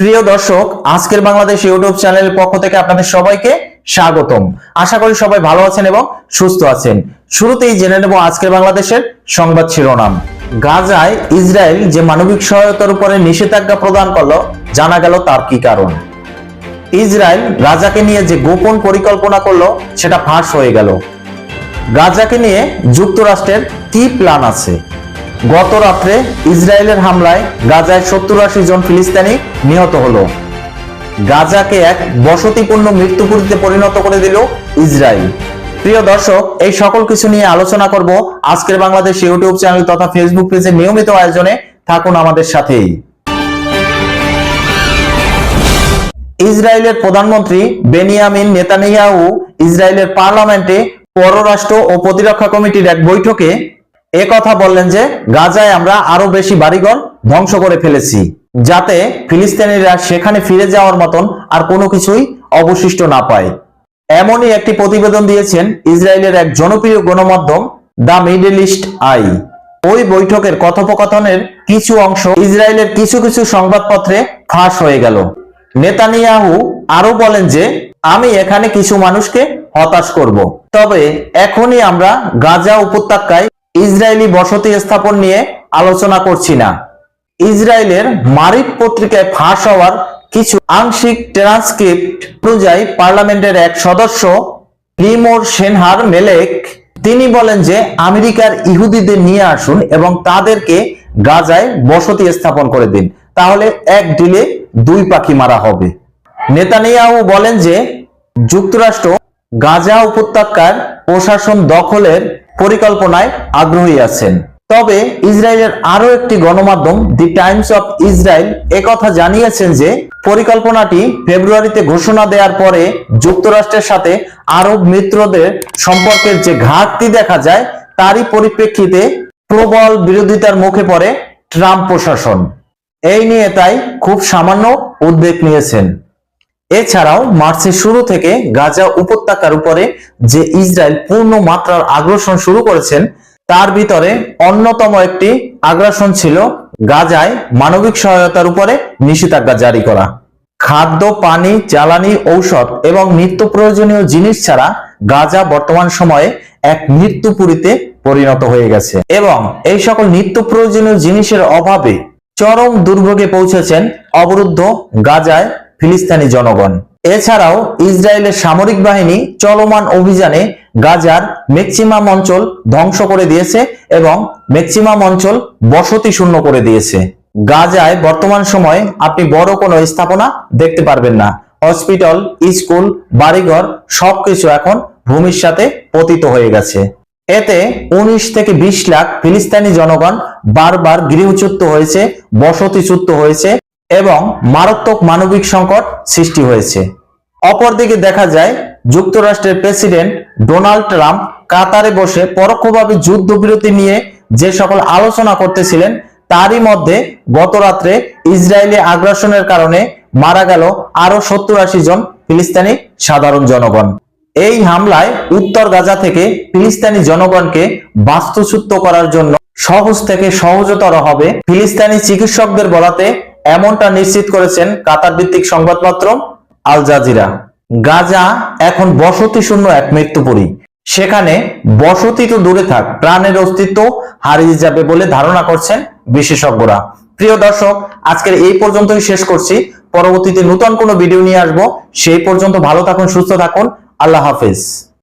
প্রিয় দর্শক, আজকের বাংলাদেশ ইউটিউব চ্যানেলের পক্ষ থেকে আপনাদের সবাইকে স্বাগতম। আশা করি সবাই ভালো আছেন এবং সুস্থ আছেন। শুরুতেই জেনে নেব আজকের বাংলাদেশের সংবাদ শিরোনাম। গাজায় ইসরায়েল যে মানবিক সহায়তার উপরে নিষেধাজ্ঞা প্রদান করল, জানা গেল তার কি কারণ। ইসরায়েল রাজাকে নিয়ে যে গোপন পরিকল্পনা করল, সেটা ফাঁস হয়ে গেল। গাজাকে নিয়ে যুক্তরাষ্ট্রের কি প্ল্যান আছে? গত রাত্রে ইসরায়েলের হামলায় গাজায় সত্তর আশি জন ফিলিস্তিনি নিহত হলো। গাজাকে এক বসতিপূর্ণ মৃত্যুপুরীতে পরিণত করে দিল ইসরায়েল। প্রিয় দর্শক, এই সকল কিছু নিয়ে আলোচনা করব আজকের বাংলাদেশ ইউটিউব চ্যানেল তথা ফেসবুক পেজের নিয়মিত আয়োজনে। থাকুন আমাদের সাথেই। ইসরায়েলের প্রধানমন্ত্রী বেনিয়ামিন নেতানিয়াহু ইসরায়েলের পার্লামেন্টে পররাষ্ট্র ও প্রতিরক্ষা কমিটির এক বৈঠকে এ কথা বললেন যে, গাজায় আমরা আরও বেশি বাড়িঘর ধ্বংস করে ফেলেছি, যাতে ফিলিস্তিনিরা সেখানে ফিরে যাওয়ার মতন আর কোনো কিছুই অবশিষ্ট না পায়। এমনই একটি প্রতিবেদন দিয়েছেন ইসরায়েলের এক জনপ্রিয় গণমাধ্যম দ্য মিডল ইস্ট আই। ওই বৈঠকের কথোপকথনের কিছু অংশ ইসরায়েলের কিছু কিছু সংবাদপত্রে ফাঁস হয়ে গেল। নেতানিয়াহু আরও বলেন যে, আমি এখানে কিছু মানুষকে হতাশ করব। তবে এখনই আমরা গাজা উপত্যকায় ইসরায়েলি বসতি স্থাপন নিয়ে আলোচনা করছি না। ইসরায়েলের মারিফ পত্রিকায় ফাঁস হওয়ার কিছু আংশিক ট্রান্সক্রিপ্ট অনুযায়ী পার্লামেন্টের এক সদস্য প্রিমোর সেনহার মেলেক, তিনি বলেন যে আমেরিকার ইহুদিদের নিয়ে আসুন এবং তাদেরকে গাজায় বসতি স্থাপন করে দিন। তাহলে এক ডিলে দুই পাখি মারা হবে। নেতানিয়াহু বলেন যে যুক্তরাষ্ট্র গাজা উপত্যকার প্রশাসন দখলের পরিকল্পনায় আগ্রহী আছেন। তবে ইসরায়েলের আরও একটি গণমাধ্যম দি টাইমস অফ ইসরায়েল একথা জানিয়েছেন যে পরিকল্পনাটি ফেব্রুয়ারিতে ঘোষণা দেওয়ার পরে যুক্তরাষ্ট্রের সাথে আরব মিত্রদের সম্পর্কের যে ঘাটতি দেখা যায়, তারই পরিপ্রেক্ষিতে প্রবল বিরোধিতার মুখে পড়ে ট্রাম্প প্রশাসন। এই নিয়ে তাই খুব সামান্য উদ্বেগ নিয়েছেন। এছাড়াও মার্চের শুরু থেকে গাজা উপত্যকার উপরে যে ইসরায়েল পূর্ণ মাত্রার আগ্রাসন শুরু করেছেন, তার ভিতরে অন্যতম একটি আগ্রাসন ছিল গাজায় মানবিক সহায়তার উপরে নিষেধাজ্ঞা জারি করা। খাদ্য, পানি, জ্বালানি, ঔষধ এবং নিত্য প্রয়োজনীয় জিনিস ছাড়া গাজা বর্তমান সময়ে এক মৃত্যুপুরীতে পরিণত হয়ে গেছে এবং এই সকল নিত্য প্রয়োজনীয় জিনিসের অভাবে চরম দুর্ভোগে পৌঁছেছেন অবরুদ্ধ গাজায় ফিলিস্তিনি জনগণ। এছাড়াও ইসরায়েলের সামরিক বাহিনী চলমান অভিযানে গাজার ম্যাক্সিমাম অঞ্চল ধ্বংস করে দিয়েছে এবং ম্যাক্সিমাম অঞ্চল বসতি শূন্য করে দিয়েছে। গাজায় বর্তমান সময়ে আপনি বড় কোনো স্থাপনা দেখতে পারবেন না। হসপিটাল, স্কুল, বাড়িঘর সবকিছু এখন ভূমির সাথে পতিত হয়ে গেছে। এতে উনিশ থেকে বিশ লাখ ফিলিস্তিনি জনগণ বারবার গৃহচ্যুত হয়েছে, বসতিচ্যুত হয়েছে এবং মারাত্মক মানবিক সংকট সৃষ্টি হয়েছে। অপরদিকে দেখা যায়, যুক্তরাষ্ট্রের প্রেসিডেন্ট ডোনাল্ড ট্রাম্প কাতারে বসে পরোক্ষভাবে যুদ্ধবিরতি নিয়ে যে সকল আলোচনা করতেছিলেন, তারই মধ্যে গত রাত্রে ইসরায়েলি আগ্রাসনের কারণে মারা গেল আরও সত্তর আশি জন ফিলিস্তানি সাধারণ জনগণ। এই হামলায় উত্তর গাজা থেকে ফিলিস্তানি জনগণকে বাস্তুচ্যুত করার জন্য সহজ থেকে সহজতর হবে ফিলিস্তানি চিকিৎসকদের বলাতে এমনটা নিশ্চিত করেছেন কাতার ভিত্তিক সংবাদপত্র আল জাজিরা। গাজা এখন বসতি শূন্য এক মৃত্যুপুরী। সেখানে বসতি তো দূরে থাক, প্রাণের অস্তিত্ব হারিয়ে যাবে বলে ধারণা করছেন বিশেষজ্ঞরা। প্রিয় দর্শক, আজকের এই পর্যন্তই শেষ করছি। পরবর্তীতে নতুন কোনো ভিডিও নিয়ে আসব। সেই পর্যন্ত ভালো থাকুন, সুস্থ থাকুন। আল্লাহ হাফেজ।